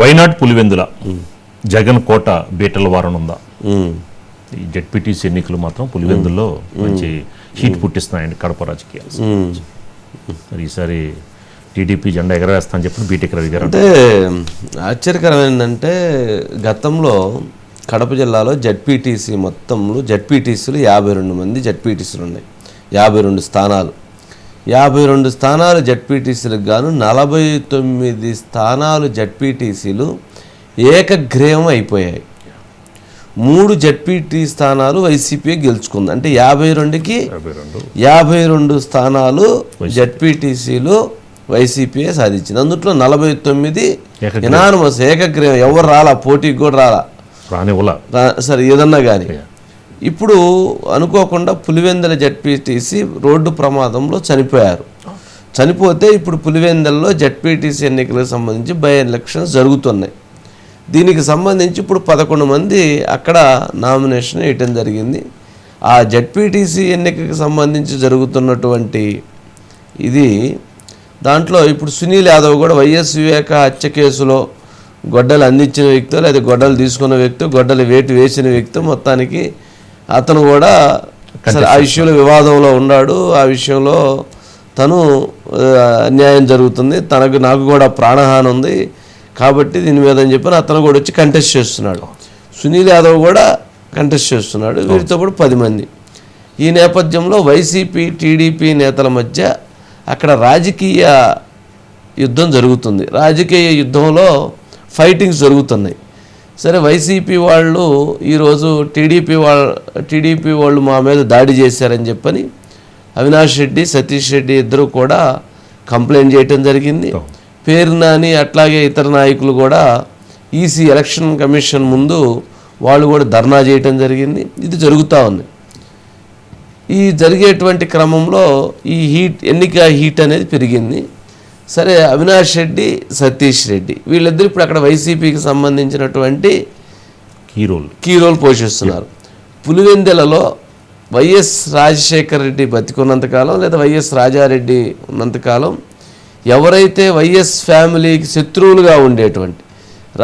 వైనాడ్ పులివెందుల? జగన్ కోట బీటల వారం ఉందా. ఈ జడ్పీటీసీ ఎన్నికలు మాత్రం పులివెందుల్లో మంచి హీట్ పుట్టిస్తున్నాయండి కడప రాజకీయాలు. మరి ఈసారి టీడీపీ జెండా ఎగరవేస్తా అని చెప్పి బీటెక్ రవి గారు అంటే ఆశ్చర్యకరం ఏంటంటే గతంలో కడప జిల్లాలో జడ్పీటీసీ మొత్తంలో జడ్పీటీసీలు యాభై రెండు మంది జడ్పీటీసీలు ఉన్నాయి. యాభై రెండు స్థానాలు. యాభై రెండు స్థానాలు జడ్పీటీసీలకు గాను నలభై తొమ్మిది స్థానాలు జడ్పీటీసీలు ఏకగ్రీవం అయిపోయాయి. మూడు జడ్పీటీ స్థానాలు వైసీపీ గెలుచుకుంది. అంటే యాభై రెండుకి యాభై రెండు. స్థానాలు జడ్పీటీసీలు వైసీపీ సాధించింది. అందుట్లో నలభై తొమ్మిది. ఎనానమస్ ఏకగ్రీవం. ఎవరు రాలా? పోటీకి కూడా రాలా? సరే ఏదన్నా కానీ ఇప్పుడు అనుకోకుండా పులివెందల జడ్పీటీసీ రోడ్డు ప్రమాదంలో చనిపోయారు. చనిపోతే ఇప్పుడు పులివెందల్లో జడ్పీటీసీ ఎన్నికలకు సంబంధించి బై ఎలక్షన్స్ జరుగుతున్నాయి. దీనికి సంబంధించి ఇప్పుడు పదకొండు మంది అక్కడ నామినేషన్ వేయటం జరిగింది. ఆ జడ్పీటీసీ ఎన్నికకు సంబంధించి జరుగుతున్నటువంటి ఇది దాంట్లో ఇప్పుడు సునీల్ యాదవ్ కూడా వైఎస్ వివేక హత్య కేసులో గొడ్డలు అందించిన వ్యక్తి లేదా గొడ్డలు తీసుకున్న వ్యక్తి గొడ్డలు వేటు వేసిన వ్యక్తి మొత్తానికి అతను కూడా ఆ విషయంలో వివాదంలో ఉన్నాడు. ఆ విషయంలో తను అన్యాయం జరుగుతుంది. తనకు నాకు కూడా ప్రాణహాని ఉంది. కాబట్టి దీని మీద అని చెప్పి అతను కూడా వచ్చి కంటెస్ట్ చేస్తున్నాడు. సునీల్ యాదవ్ కూడా కంటెస్ట్ చేస్తున్నాడు. వీరితో కూడా పది మంది. ఈ నేపథ్యంలో వైసీపీ టీడీపీ నేతల మధ్య అక్కడ రాజకీయ యుద్ధం జరుగుతుంది. రాజకీయ యుద్ధంలో ఫైటింగ్స్ జరుగుతున్నాయి. సరే వైసీపీ వాళ్ళు ఈరోజు టీడీపీ వాళ్ళ టీడీపీ వాళ్ళు మా మీద దాడి చేశారని చెప్పని అవినాష్ రెడ్డి సతీష్ రెడ్డి ఇద్దరు కూడా కంప్లైంట్ చేయటం జరిగింది. పేరు నాని అట్లాగే ఇతర నాయకులు కూడా ఈసీ ఎలక్షన్ కమిషన్ ముందు వాళ్ళు కూడా ధర్నా చేయటం జరిగింది. ఇది జరుగుతూ ఉంది. ఈ జరిగేటువంటి క్రమంలో ఈ హీట్ ఎన్నిక హీట్ అనేది పెరిగింది. సరే అవినాష్ రెడ్డి సతీష్ రెడ్డి. వీళ్ళిద్దరు ఇప్పుడు అక్కడ వైసీపీకి సంబంధించినటువంటి కీ రోల్ కీ రోల్ పోషిస్తున్నారు. పులివెందెలలో వైఎస్ రాజశేఖర రెడ్డి బతికున్నంతకాలం లేదా వైఎస్ రాజారెడ్డి ఉన్నంతకాలం ఎవరైతే వైఎస్ ఫ్యామిలీకి శత్రువులుగా ఉండేటువంటి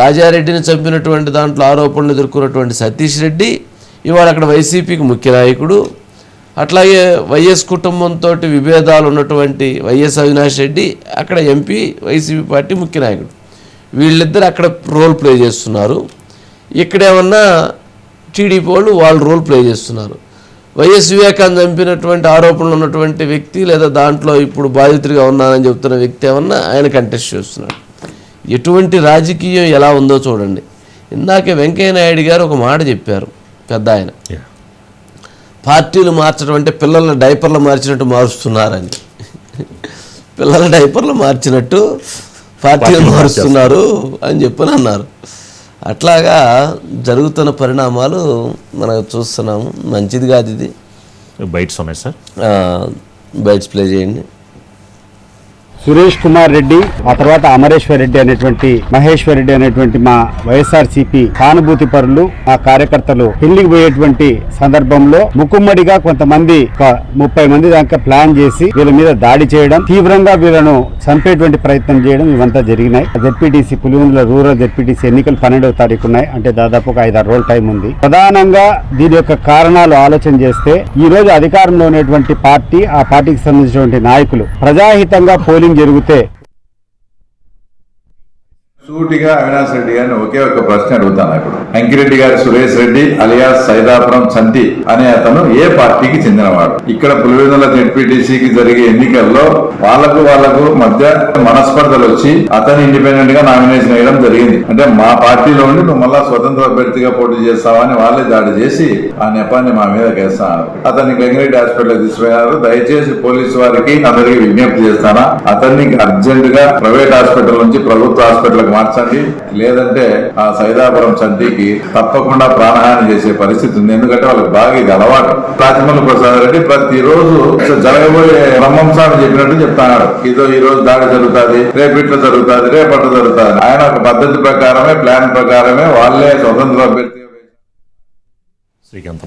రాజారెడ్డిని చంపినటువంటి దాంట్లో ఆరోపణలు ఎదుర్కొన్నటువంటి సతీష్ రెడ్డి ఇవాళ అక్కడ వైసీపీకి ముఖ్య నాయకుడు అట్లాగే వైఎస్ కుటుంబంతో విభేదాలు ఉన్నటువంటి వైఎస్ అవినాష్ రెడ్డి అక్కడ ఎంపీ వైసీపీ పార్టీ ముఖ్య నాయకుడు. వీళ్ళిద్దరు అక్కడ రోల్ ప్లే చేస్తున్నారు. ఇక్కడేమన్నా టీడీపీ వాళ్ళు వాళ్ళు రోల్ ప్లే చేస్తున్నారు. వైఎస్ వివేకాంద్ చంపినటువంటి ఆరోపణలు ఉన్నటువంటి వ్యక్తి లేదా దాంట్లో ఇప్పుడు బాధితుడిగా ఉన్నానని చెప్తున్న వ్యక్తి ఏమన్నా ఆయన కంటెస్ట్ చేస్తున్నాడు. ఎటువంటి రాజకీయం ఎలా ఉందో చూడండి. ఇందాక వెంకయ్య నాయుడు గారు ఒక మాట చెప్పారు పెద్ద ఆయన. పార్టీలు మార్చడం అంటే పిల్లల డైపర్లు మార్చినట్టు మారుస్తున్నారని. పిల్లల డైపర్లు మార్చినట్టు పార్టీలు మారుస్తున్నారు అని చెప్పని అన్నారు. అట్లాగా జరుగుతున్న పరిణామాలు మనం చూస్తున్నాము. మంచిది కాదు ఇది. బైట్స్ ఉన్నాయి సార్. బైట్స్ ప్లే చేయండి. సురేష్ కుమార్ రెడ్డి ఆ తర్వాత అమరేశ్వర్ రెడ్డి అనేటువంటి మహేశ్వర్ రెడ్డి అనేటువంటి మా వైఎస్ఆర్ సిపి సానుభూతి పరులు ఆ కార్యకర్తలు పెళ్ళికి పోయేటువంటి సందర్భంలో ముక్కుమ్మడిగా కొంతమంది ఒక ముప్పై మంది దాకా ప్లాన్ చేసి వీళ్ళ మీద దాడి చేయడం తీవ్రంగా వీళ్ళను చంపేటువంటి ప్రయత్నం చేయడం ఇవంతా జరిగినాయి. జెడ్పీటీసీ పులివెందుల రూరల్ జెడ్పీటీసీ ఎన్నికలు పన్నెండవ తారీఖు ఉన్నాయి. అంటే దాదాపు ఒక ఐదారు రోజుల టైం ఉంది. ప్రధానంగా దీని యొక్క కారణాలు ఆలోచన చేస్తే ఈ రోజు అధికారంలో ఉన్నటువంటి పార్టీ ఆ పార్టీకి సంబంధించినటువంటి నాయకులు ప్రజాహితంగా పోలింగ్ జరిగితే సూటిగా అవినాష్ రెడ్డి గారిని ఒకే ఒక ప్రశ్న అడుగుతాను ఇప్పుడు. వెంకిరెడ్డి గారి సురేష్ రెడ్డి అలియాస్ సైదాపురం చంటి అనే అతను ఏ పార్టీకి చెందినవాడు? ఇక్కడ పులివెందుల జెడ్పీటీసీకి జరిగే ఎన్నికల్లో వాళ్ళకు వాళ్ళకు మధ్య మనస్పర్ధలు వచ్చి అతను ఇండిపెండెంట్గా నామినేషన్ వేయడం జరిగింది. అంటే మా పార్టీలో ఉండి నువ్వు మళ్ళా స్వతంత్ర అభ్యర్థిగా పోటీ చేస్తావని వాళ్ళే దాడి చేసి ఆ నెపాన్ని మా మీద కేస్తాను అతన్ని వెంకిరెడ్డి హాస్పిటల్ తీసుకుపోయినారు దయచేసి పోలీసు వారికి అందరికి విజ్ఞప్తి చేస్తానా? అతన్ని అర్జెంట్గా ప్రైవేట్ హాస్పిటల్ నుంచి ప్రభుత్వ హాస్పిటల్ మార్చండి. లేదంటే ఆ సైదాపురం చంటికి తప్పకుండా ప్రాణహాని చేసే పరిస్థితి ఉంది. ఎందుకంటే వాళ్ళకి బాగా ఇది అలవాటు. రాజమౌళి ప్రసాద్ రెడ్డి ప్రతిరోజు జరగబోయే బ్రహ్మంస్వామి చెప్పినట్టు చెప్తాడు ఇదో ఈ రోజు దాడి జరుగుతుంది రేపు ఇట్లా జరుగుతుంది రేపట్ల జరుగుతుంది. ఆయన ఒక పద్ధతి ప్రకారమే ప్లాన్ ప్రకారమే వాళ్ళే స్వతంత్ర అభ్యర్థి శ్రీకాంత్